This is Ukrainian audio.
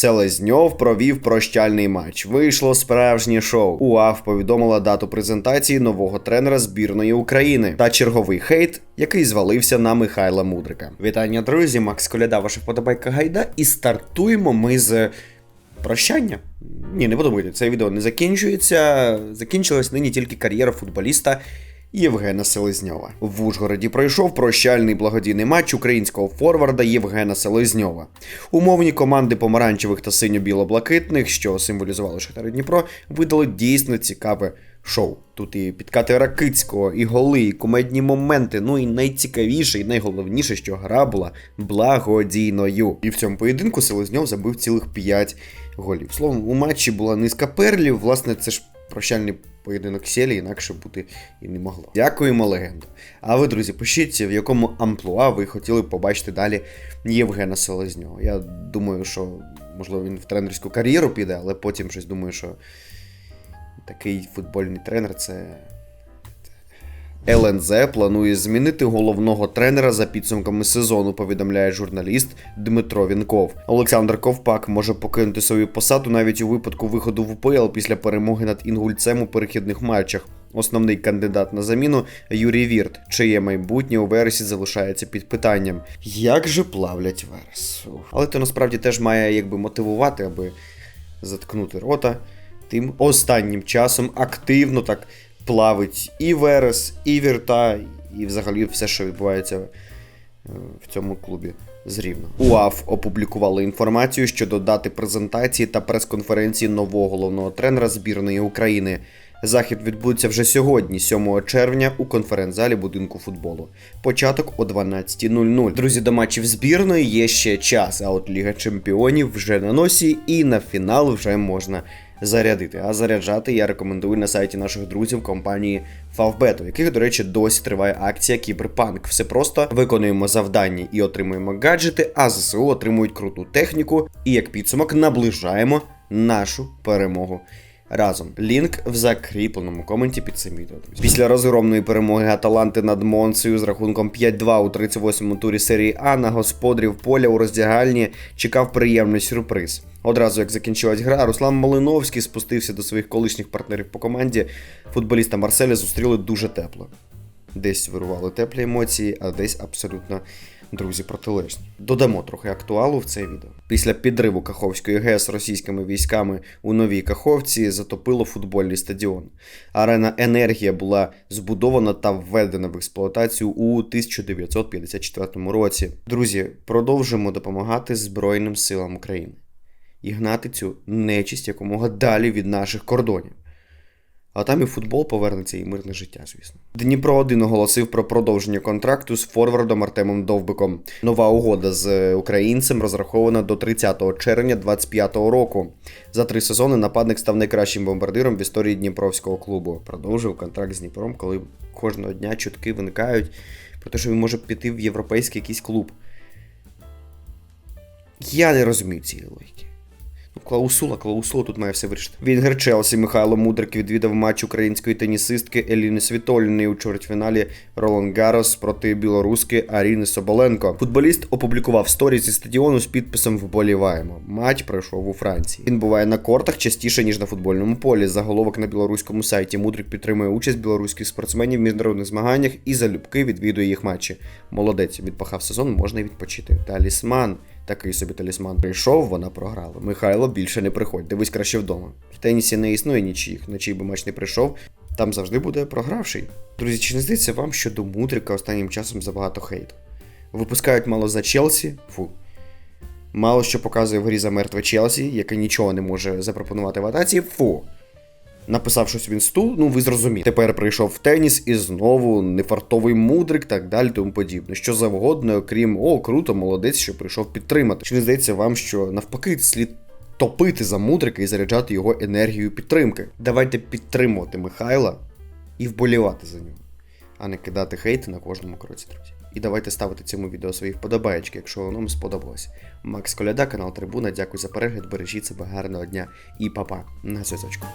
Селезньов провів прощальний матч. Вийшло справжнє шоу. УАФ повідомила дату презентації нового тренера збірної України та черговий хейт, який звалився на Михайла Мудрика. Вітання, друзі! Макс Коляда, ваша вподобайка гайда. І стартуємо ми з прощання. Ні, не подумайте, це відео не закінчується. Закінчилась нині тільки кар'єра футболіста. Євгена Селезньова в Ужгороді пройшов прощальний благодійний матч українського форварда Євгена Селезньова. Умовні команди помаранчевих та синьо-біло-блакитних, що символізували Шахтар Дніпро, видали дійсно цікаве шоу. Тут і підкати Ракицького, і голи, і кумедні моменти. Ну і найцікавіше, і найголовніше, що гра була благодійною. І в цьому поєдинку Селезньов забив цілих 5 голів. Словом, у матчі була низка перлів. Власне, це ж прощальний поєдинок сілі інакше бути і не могло. Дякуємо легенду. А ви, друзі, пишіть, в якому амплуа ви хотіли побачити далі Євгена Селезнього. Я думаю, що можливо він в тренерську кар'єру піде, але потім щось думаю, що такий футбольний тренер це. ЛНЗ планує змінити головного тренера за підсумками сезону, повідомляє журналіст Дмитро Вінков. Олександр Ковпак може покинути свою посаду навіть у випадку виходу в УПЛ після перемоги над інгульцем у перехідних матчах. Основний кандидат на заміну Юрій Вірт, чиє майбутнє у вересі залишається під питанням. Як же плавлять верес? Але то насправді теж має якби мотивувати, аби заткнути рота. Тим останнім часом активно так плавить і Верес, і Вірта, і взагалі все, що відбувається е, в цьому клубі Зрівно Рівно. УАФ опублікували інформацію щодо дати презентації та прес-конференції нового головного тренера збірної України. Захід відбудеться вже сьогодні, 7 червня, у конференц-залі будинку футболу. Початок о 12.00. Друзі, до матчів збірної є ще час, а от Ліга Чемпіонів вже на носі, і на фінал вже можна зарядити. А заряджати я рекомендую на сайті наших друзів компанії Favbet, у яких, до речі, досі триває акція Кіберпанк. Все просто виконуємо завдання і отримуємо гаджети, а ЗСУ отримують круту техніку. І як підсумок наближаємо нашу перемогу. Разом лінк в закріпленому коменті під цим відео. Друзі. Після розгромної перемоги Аталанти над Монцею з рахунком 5-2 у 38-му турі серії А на господарів поля у роздягальні чекав приємний сюрприз. Одразу як закінчилась гра, Руслан Малиновський спустився до своїх колишніх партнерів по команді. Футболіста Марселя зустріли дуже тепло. Десь вирували теплі емоції, а десь абсолютно друзі протилежні. Додамо трохи актуалу в це відео. Після підриву Каховської ГЕС російськими військами у новій Каховці затопило футбольний стадіон. Арена Енергія була збудована та введена в експлуатацію у 1954 році. Друзі, продовжуємо допомагати Збройним силам України і гнати цю нечисть якомога далі від наших кордонів. А там і футбол повернеться, і мирне життя, звісно. Дніпро 1 оголосив про продовження контракту з форвардом Артемом Довбиком. Нова угода з українцем розрахована до 30 червня 2025 року. За три сезони нападник став найкращим бомбардиром в історії Дніпровського клубу. Продовжив контракт з Дніпром, коли кожного дня чутки виникають про те, що він може піти в європейський якийсь клуб. Я не розумію цієї логіки. Ну, Клаусула, клаусула тут має все вирішити. Вінгер Челсі Михайло Мудрик відвідав матч української тенісистки Еліни Світоліної у чвертьфіналі Ролан Гарос проти білоруски Аріни Соболенко. Футболіст опублікував сторі зі стадіону з підписом Вболіваємо. Матч пройшов у Франції. Він буває на кортах частіше ніж на футбольному полі. Заголовок на білоруському сайті. Мудрик підтримує участь білоруських спортсменів в міжнародних змаганнях і залюбки відвідує їх матчі. Молодець відпахав сезон, можна відпочити. Талісман. Такий собі талісман прийшов, вона програла. Михайло більше не приходь, дивись краще вдома. В тенісі не існує нічиїх, на чий би матч не прийшов, там завжди буде програвший. Друзі, чи не здається вам, що до Мудрика останнім часом забагато хейту? Випускають мало за Челсі, фу. Мало що показує в грі за мертве Челсі, яке нічого не може запропонувати в атаці, фу. Написав щось в інсту, ну ви зрозуміли. Тепер прийшов в теніс і знову нефартовий мудрик, так далі, тому подібне. Що завгодно, окрім о, круто, молодець, що прийшов підтримати. Чи не здається вам, що навпаки слід топити за мудрика і заряджати його енергію підтримки? Давайте підтримувати Михайла і вболівати за нього, а не кидати хейти на кожному кроці, друзі. І давайте ставити цьому відео свої вподобаєчки, якщо воно вам сподобалось. Макс Коляда, канал Трибуна. Дякую за перегляд. Бережіть себе гарного дня і па-па. на зв'язочку.